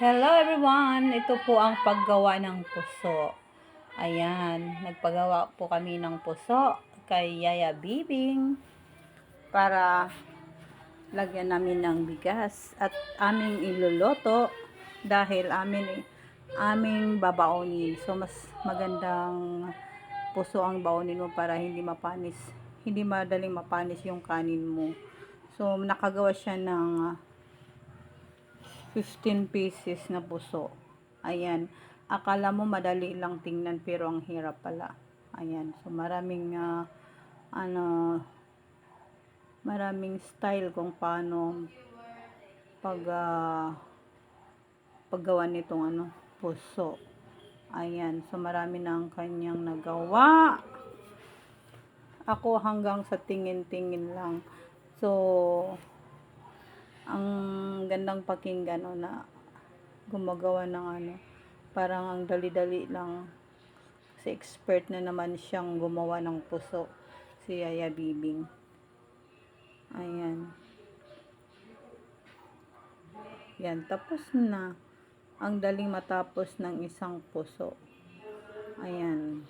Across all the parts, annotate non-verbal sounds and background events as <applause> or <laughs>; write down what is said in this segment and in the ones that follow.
Hello everyone! Ito po ang paggawa ng puso. Ayan, nagpagawa po kami ng puso kay Yaya Bibing para lagyan namin ng bigas at aming iluluto dahil amin aming babaonin. So mas magandang puso ang baonin mo para hindi mapanis, hindi madaling mapanis yung kanin mo. So nakagawa siya ng 15 pieces na puso. Ayan. Akala mo madali lang tingnan pero ang hirap pala. Ayan. So maraming ah, ano maraming style kung paano pag ah, paggawa nitong ano puso. Ayan. So marami na ang kanyang nagawa. Ako hanggang sa tingin-tingin lang. So ang gandang pakinggan o na gumagawa ng ano parang ang dali-dali lang. Si expert na naman siyang gumawa ng puso si Yaya Bibing. Ayan. Yan tapos na. Ang daling matapos ng isang puso. Ayan.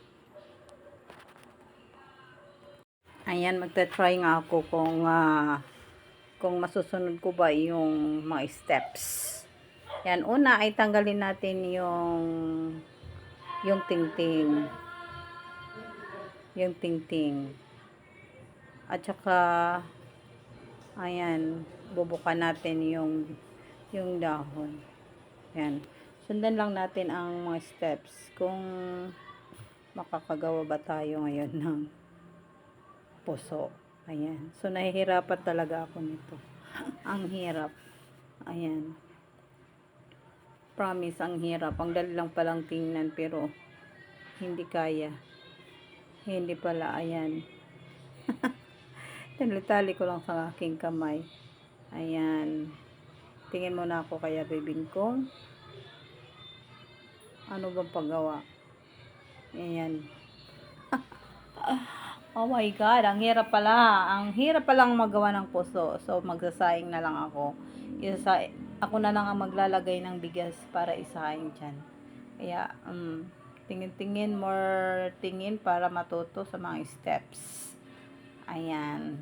Ayan magta-try nga ako kung ah, kung masusunod ko ba yung mga steps. Yan, una ay tanggalin natin yung yung tingting. Yung tingting. At saka ayan, bubukan natin yung yung dahon. Yan. Sundan lang natin ang mga steps kung makakagawa ba tayo ngayon ng puso. Ayan. So, nahihirapan talaga ako nito. <laughs> ang hirap. Ayan. Promise, ang hirap. Ang dali lang palang tingnan, pero hindi kaya. Hindi pala, ayan. <laughs> Tinalitali ko lang sa aking kamay. Ayan. Tingin mo na ako kaya bibing ko. Ano bang paggawa? Ayan. <laughs> Oh my God, ang hirap pala. Ang hirap palang magawa ng puso. So, magsasaing na lang ako. Isa, ako na lang ang maglalagay ng bigas para isahin dyan. Kaya, um, tingin-tingin, more tingin para matuto sa mga steps. Ayan.